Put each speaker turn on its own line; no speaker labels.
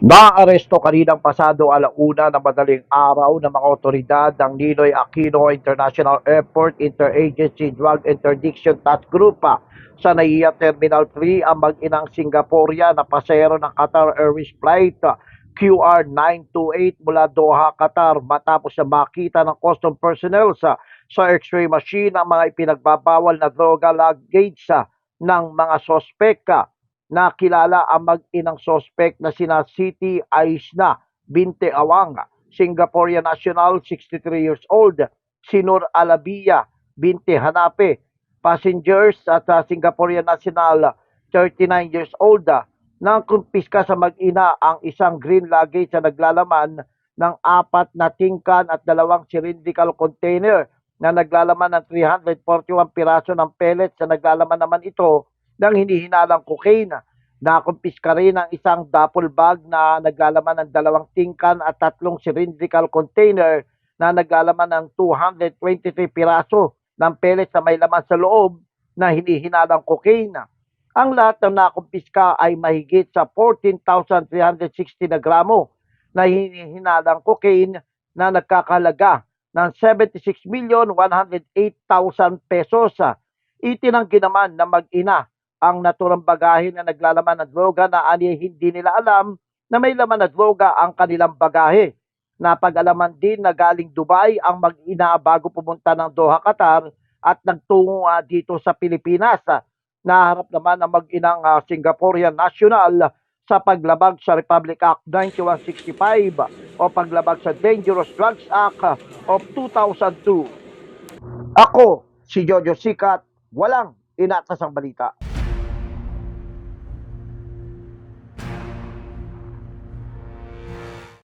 Naaresto kaninang pasado alauna na madaling araw ng mga otoridad ng Ninoy Aquino International Airport Interagency Drug Interdiction Task Group ah, sa NAIA Terminal 3 ang mag-inang Singaporean na pasahero ng Qatar Airways Flight ah, QR928 mula Doha, Qatar. Matapos na makita ng custom personnel sa, sa x-ray machine ang mga ipinagbabawal na droga luggage ah, ng mga sospek ah, nakilala ang mag-inang sospek na sina Siti Aisna Binte Awang, Singaporean national, 63 years old, Sinur Alabia Binte Hanape, passengers at uh, Singaporean national, 39 years old, nang kumpiska sa mag-ina ang isang green luggage na naglalaman ng apat na tingkan at dalawang cylindrical container na naglalaman ng 341 piraso ng pellets na naglalaman naman ito ng hinihinalang cocaine. Nakumpiska rin ang isang duffel bag na naglalaman ng dalawang tingkan at tatlong cylindrical container na naglalaman ng 223 piraso ng pellets na may laman sa loob na hinihinalang cocaine. Ang lahat ng nakumpiska ay mahigit sa 14,360 na gramo na hinihinalang cocaine na nagkakalaga ng 76,108,000 pesos. Itinanggi naman na mag-ina ang naturang bagahe na naglalaman ng droga na ani hindi nila alam na may laman na droga ang kanilang bagahe. Napag-alaman din na galing Dubai ang mag-ina bago pumunta ng Doha, Qatar at nagtungo ah, dito sa Pilipinas. Naharap naman ang mag-inang ah, Singaporean national sa paglabag sa Republic Act 9165 o paglabag sa Dangerous Drugs Act of 2002. Ako, si Jojo Sikat, walang inatasang balita.